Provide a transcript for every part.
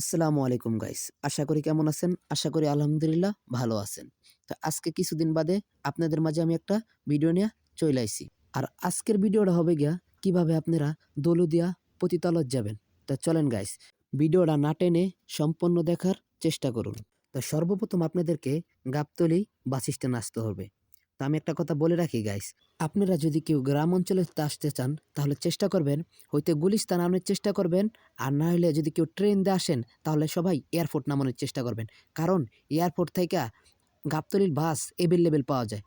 আসসালামু আলাইকুম গাইস আশা করি কেমন আছেন? আশা করি আলহামদুলিল্লাহ ভালো আছেন। তো আজকে কিছুদিন বাদে আপনাদের মাঝে আমি একটা ভিডিও নিয়ে চলে আইছি। আর আজকের ভিডিওটা হবে গিয়া, কীভাবে আপনারা দৌলদিয়া পতিতালত যাবেন? তো চলেন গাইস ভিডিওটা না টেনে সম্পূর্ণ দেখার চেষ্টা করুন। তো সর্বপ্রথম আপনাদেরকে গাবতলি বাস স্ট্যান্ড আসতে হবে। তো আমি একটা কথা বলে রাখি গাইস আপনারা যদি কেউ গ্রাম অঞ্চলে আসতে চান, তাহলে চেষ্টা করবেন হইতে গুলিস্তান আনার চেষ্টা করবেন, আর না হলে যদি কেউ ট্রেন দিয়ে আসেন, তাহলে সবাই এয়ারপোর্ট নামানোর চেষ্টা করবেন। কারণ এয়ারপোর্ট থেকে গাবতলির বাস এভেলেবেল পাওয়া যায়।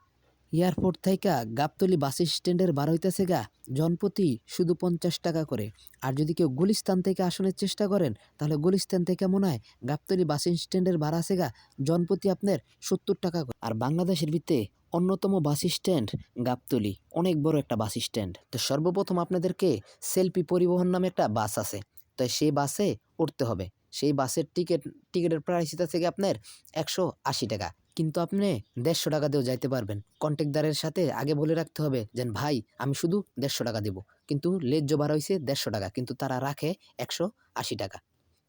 এয়ারপোর্ট থেকে গাবতলি বাস স্ট্যান্ডের বার হইতেছে গা। জনপতি শুধু পঞ্চাশ টাকা করে। আর যদি কেউ গুলিস্তান থেকে আসনের চেষ্টা করেন, তাহলে গুলিস্তান থেকে মনে হয় গাবতলি বাস স্ট্যান্ডের ভাড়া আছে গা। জনপ্রতি আপনার সত্তর টাকা করে। আর বাংলাদেশের ভিত্তে অন্যতম বাস স্ট্যান্ড গাবতলি। অনেক বড় একটা বাস স্ট্যান্ড। তো সর্বপ্রথম আপনাদেরকে সেলফি পরিবহন নামে একটা বাস আছে। তো সেই বাসে উঠতে হবে। সেই বাসের টিকিট, টিকিটের প্রাইস থেকে আপনার একশো আশি টাকা। কিন্তু আপনি দেড়শো টাকা দিয়েও যাইতে পারবেন। কন্ট্যাক্টদারের সাথে আগে বলে রাখতে হবে যেন ভাই, আমি শুধু দেড়শো টাকা দেবো। কিন্তু লেজ্জ বার হয়েছে দেড়শো টাকা, কিন্তু তারা রাখে একশো আশি টাকা।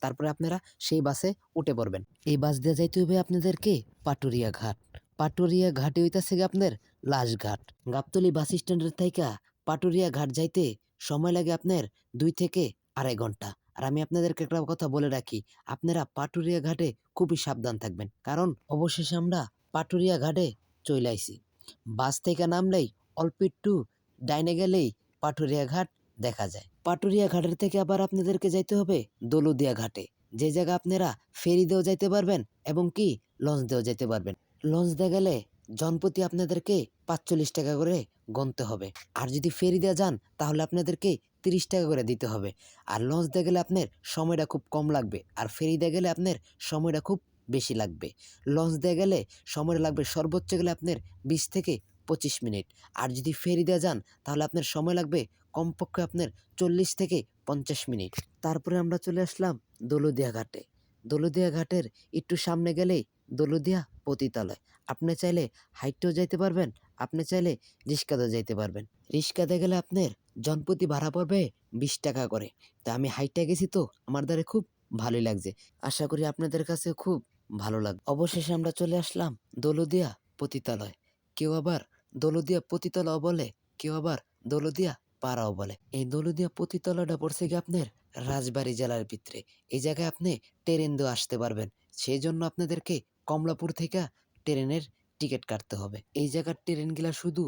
তারপরে আপনারা সেই বাসে উঠে পড়বেন। এই বাস দিয়ে যাইতে হবে আপনাদেরকে পাটুরিয়া ঘাট। পাটুরিয়া ঘাটে হইতাছে আপনার লাশঘাট গাবতলি বাস স্ট্যান্ডের থেকে পাটুরিয়া ঘাট যাইতে সময় লাগে আপনার দুই থেকে আড়াই ঘণ্টা। আর আমি আপনাদেরকে একটা কথা বলে রাখি। আপনারা পাটুরিয়া ঘাটে খুবই সাবধান থাকবেন। কারণ অবশেষে আমরা পাটুরিয়া ঘাটে চলে আইছি। বাস থেকে নামলেই অল্প একটু ডাইনে গেলেই পাটুরিয়া ঘাট দেখা যায়। পাটুরিয়া ঘাটের থেকে আবার আপনাদেরকে যাইতে হবে দলুদিয়া ঘাটে। যে জায়গা আপনারা ফেরি দিয়েও যাইতে পারবেন এবং কি লঞ্চ দিয়েও যেতে পারবেন। লঞ্চ দিয়ে গেলে জনপ্রতি আপনাদেরকে পাঁচচল্লিশ টাকা করে গুনতে হবে। আর যদি ফেরি দিয়ে যান, তাহলে আপনাদেরকে তিরিশ টাকা করে দিতে হবে। আর লঞ্চ দিয়ে গেলে আপনার সময়টা খুব কম লাগবে। আর ফেরি দিয়ে গেলে আপনার সময়টা খুব বেশি লাগবে। লঞ্চ দিয়ে গেলে সময় লাগবে সর্বোচ্চ গেলে আপনার বিশ থেকে পঁচিশ মিনিট। আর যদি ফেরি দিয়ে যান, তাহলে আপনার সময় লাগবে কমপক্ষে আপনার চল্লিশ থেকে পঞ্চাশ মিনিট। তারপরে আমরা চলে আসলাম দৌলদিয়া ঘাটে। দৌলদিয়া ঘাটের একটু সামনে গেলেই দৌলদিয়া পতিতালয়। আপনি চাইলে হাইটেও যাইতে পারবেন, আপনি চাইলে রিক্সাতেও যাইতে পারবেন। রিক্সাতে গেলে আপনার জনপ্রতি ভাড়া পড়বে বিশ টাকা করে। তা আমি হাইটে গেছি তো, আমার দ্বারা খুব ভালোই লাগছে। আশা করি আপনাদের কাছে খুব ভালো লাগবে অবশেষে আমরা চলে আসলাম দৌলদিয়া পতিতালয়। কেউ আবার দৌলদিয়া পতিতালয় বলে, কেউ আবার দৌলদিয়া পাড়াও বলে। এই দৌলদিয়া পতিতলাটা পড়ছে কি আপনার রাজবাড়ী জেলার ভিতরে। এই জায়গায় আপনি ট্রেন দিয়ে আসতে পারবেন। সেই জন্য আপনাদেরকে কমলাপুর থেকে ট্রেনের টিকিট কাটতে হবে। এই জায়গার ট্রেনগুলা শুধু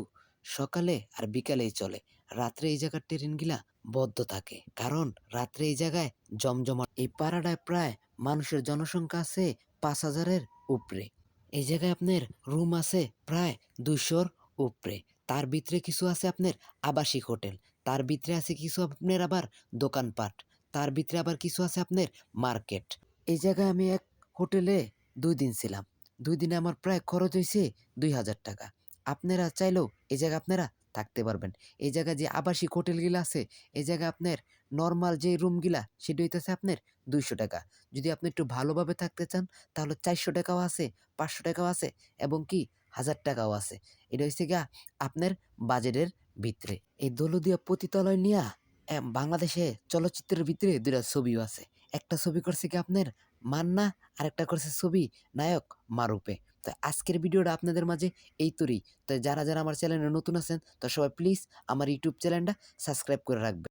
সকালে আর বিকালেই চলে। রাত্রে এই জায়গার ট্রেনগুলা বদ্ধ থাকে। কারণ রাত্রে এই জায়গায় জমজমা এই পাড়াটায় প্রায় মানুষের জনসংখ্যা আছে পাঁচ হাজারের উপরে। এই জায়গায় আপনার রুম আছে প্রায় দুইশোর উপরে। তার ভিতরে কিছু আছে আপনার আবাসিক হোটেল, তার ভিতরে আছে কিছু আপনার আবার দোকানপাট, তার ভিতরে আবার কিছু আছে আপনার মার্কেট। এই জায়গায় আমি এক হোটেলে দুই দিন ছিলাম। দুই দিনে আমার প্রায় খরচ হয়েছে দুই হাজার টাকা। আপনারা চাইলেও এই জায়গায় আপনারা থাকতে পারবেন। এই জায়গায় যে আবাসিক হোটেলগুলো আছে এই জায়গায় আপনার নর্মাল যে রুমগুলা সেটা হইতেছে আপনার দুইশো টাকা। যদি আপনি একটু ভালোভাবে থাকতে চান, তাহলে চারশো টাকাও আছে, পাঁচশো টাকাও আছে এবং কি হাজার টাকাও আছে। এটা হচ্ছে গা আপনার বাজেটের ভিতরে। এই দৌলদিয়া পতিতলয় নিয়া বাংলাদেশে চলচ্চিত্রের ভিতরে দুটা ছবিও আছে। একটা ছবি করছে কি আপনার? মান্না আর একটা করছে ছবি নায়ক মারুপে। তো আজকের ভিডিওটা আপনাদের মাঝে এই তরি তো যারা যারা আমার চ্যানেলে নতুন আছেন, তো সবাই প্লিজ আমার ইউটিউব চ্যানেলটা সাবস্ক্রাইব করে রাখবেন।